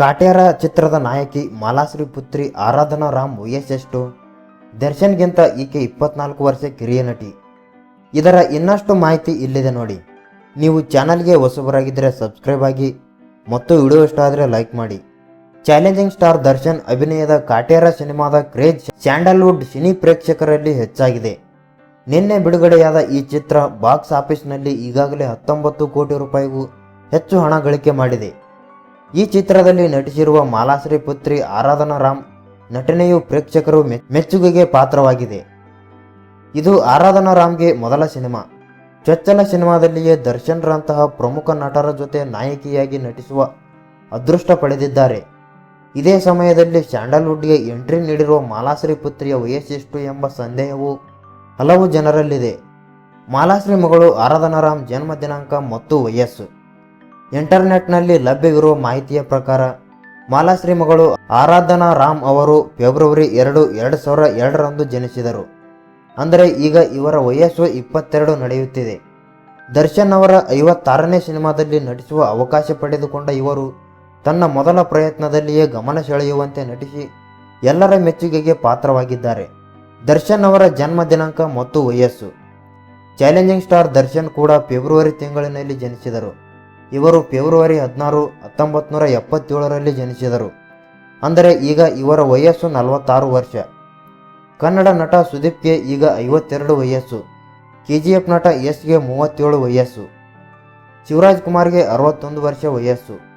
ಕಾಟ್ಯಾರ ಚಿತ್ರದ ನಾಯಕಿ ಮಾಲಾಶ್ರೀ ಪುತ್ರಿ ಆರಾಧನಾ ರಾಮ್ ವಯಸ್ಸೆಷ್ಟು? ದರ್ಶನ್ಗಿಂತ ಈಕೆ ಇಪ್ಪತ್ನಾಲ್ಕು ವರ್ಷ ಕಿರಿಯ ನಟಿ. ಇದರ ಇನ್ನಷ್ಟು ಮಾಹಿತಿ ಇಲ್ಲಿದೆ ನೋಡಿ. ನೀವು ಚಾನಲ್ಗೆ ಹೊಸಬರಾಗಿದ್ದರೆ ಸಬ್ಸ್ಕ್ರೈಬ್ ಆಗಿ ಮತ್ತು ವಿಡಿಯೋ ಇಷ್ಟ ಆದರೆ ಲೈಕ್ ಮಾಡಿ. ಚಾಲೆಂಜಿಂಗ್ ಸ್ಟಾರ್ ದರ್ಶನ್ ಅಭಿನಯದ ಕಾಟ್ಯಾರ ಸಿನಿಮಾದ ಕ್ರೇಜ್ ಸ್ಯಾಂಡಲ್ವುಡ್ ಸಿನಿ ಪ್ರೇಕ್ಷಕರಲ್ಲಿ ಹೆಚ್ಚಾಗಿದೆ. ನಿನ್ನೆ ಬಿಡುಗಡೆಯಾದ ಈ ಚಿತ್ರ ಬಾಕ್ಸ್ ಆಫೀಸ್ನಲ್ಲಿ ಈಗಾಗಲೇ ಹತ್ತೊಂಬತ್ತು ಕೋಟಿ ರೂಪಾಯಿಗೂ ಹೆಚ್ಚು ಹಣ ಗಳಿಕೆ ಮಾಡಿದೆ. ಈ ಚಿತ್ರದಲ್ಲಿ ನಟಿಸಿರುವ ಮಾಲಾಶ್ರೀ ಪುತ್ರಿ ಆರಾಧನಾ ರಾಮ್ ನಟನೆಯು ಪ್ರೇಕ್ಷಕರು ಮೆಚ್ಚುಗೆಗೆ ಪಾತ್ರವಾಗಿದೆ. ಇದು ಆರಾಧನಾ ರಾಮ್ಗೆ ಮೊದಲ ಸಿನಿಮಾ. ಚೊಚ್ಚಲ ಸಿನಿಮಾದಲ್ಲಿಯೇ ದರ್ಶನ್ರಂತಹ ಪ್ರಮುಖ ನಟರ ಜೊತೆ ನಾಯಕಿಯಾಗಿ ನಟಿಸುವ ಅದೃಷ್ಟ ಪಡೆದಿದ್ದಾರೆ. ಇದೇ ಸಮಯದಲ್ಲಿ ಸ್ಯಾಂಡಲ್ವುಡ್ಗೆ ಎಂಟ್ರಿ ನೀಡಿರುವ ಮಾಲಾಶ್ರೀ ಪುತ್ರಿಯ ವಯಸ್ಸೆಷ್ಟು ಎಂಬ ಸಂದೇಹವು ಹಲವು ಜನರಲ್ಲಿದೆ. ಮಾಲಾಶ್ರೀ ಮಗಳು ಆರಾಧನಾ ರಾಮ್ ಜನ್ಮ ದಿನಾಂಕ ಮತ್ತು ವಯಸ್ಸು. ಇಂಟರ್ನೆಟ್ನಲ್ಲಿ ಲಭ್ಯವಿರುವ ಮಾಹಿತಿಯ ಪ್ರಕಾರ, ಮಾಲಾಶ್ರೀ ಮಗಳು ಆರಾಧನಾ ರಾಮ್ ಅವರು ಫೆಬ್ರವರಿ ಎರಡು ಎರಡು ಸಾವಿರ ಎರಡರಂದು ಜನಿಸಿದರು. ಅಂದರೆ ಈಗ ಇವರ ವಯಸ್ಸು ಇಪ್ಪತ್ತೆರಡು ನಡೆಯುತ್ತಿದೆ. ದರ್ಶನ್ ಅವರ ಐವತ್ತಾರನೇ ಸಿನಿಮಾದಲ್ಲಿ ನಟಿಸುವ ಅವಕಾಶ ಪಡೆದುಕೊಂಡ ಇವರು ತನ್ನ ಮೊದಲ ಪ್ರಯತ್ನದಲ್ಲಿಯೇ ಗಮನ ಸೆಳೆಯುವಂತೆ ನಟಿಸಿ ಎಲ್ಲರ ಮೆಚ್ಚುಗೆಗೆ ಪಾತ್ರವಾಗಿದ್ದಾರೆ. ದರ್ಶನ್ ಅವರ ಜನ್ಮ ದಿನಾಂಕ ಮತ್ತು ವಯಸ್ಸು. ಚಾಲೆಂಜಿಂಗ್ ಸ್ಟಾರ್ ದರ್ಶನ್ ಕೂಡ ಫೆಬ್ರವರಿ ತಿಂಗಳಿನಲ್ಲಿ ಜನಿಸಿದರು. ಇವರು ಫೆಬ್ರವರಿ ಹದಿನಾರು ಹತ್ತೊಂಬತ್ತು ನೂರ ಎಪ್ಪತ್ತೇಳರಲ್ಲಿ ಜನಿಸಿದರು. ಅಂದರೆ ಈಗ ಇವರ ವಯಸ್ಸು ನಲವತ್ತಾರು ವರ್ಷ. ಕನ್ನಡ ನಟ ಸುದೀಪ್ಗೆ ಈಗ ಐವತ್ತೆರಡು ವಯಸ್ಸು. ಕೆ ಜಿ ಎಫ್ ನಟ ಎಸ್ಗೆ ಮೂವತ್ತೇಳು ವಯಸ್ಸು. ಶಿವರಾಜ್ ಕುಮಾರ್ಗೆ ಅರವತ್ತೊಂದು ವರ್ಷ ವಯಸ್ಸು.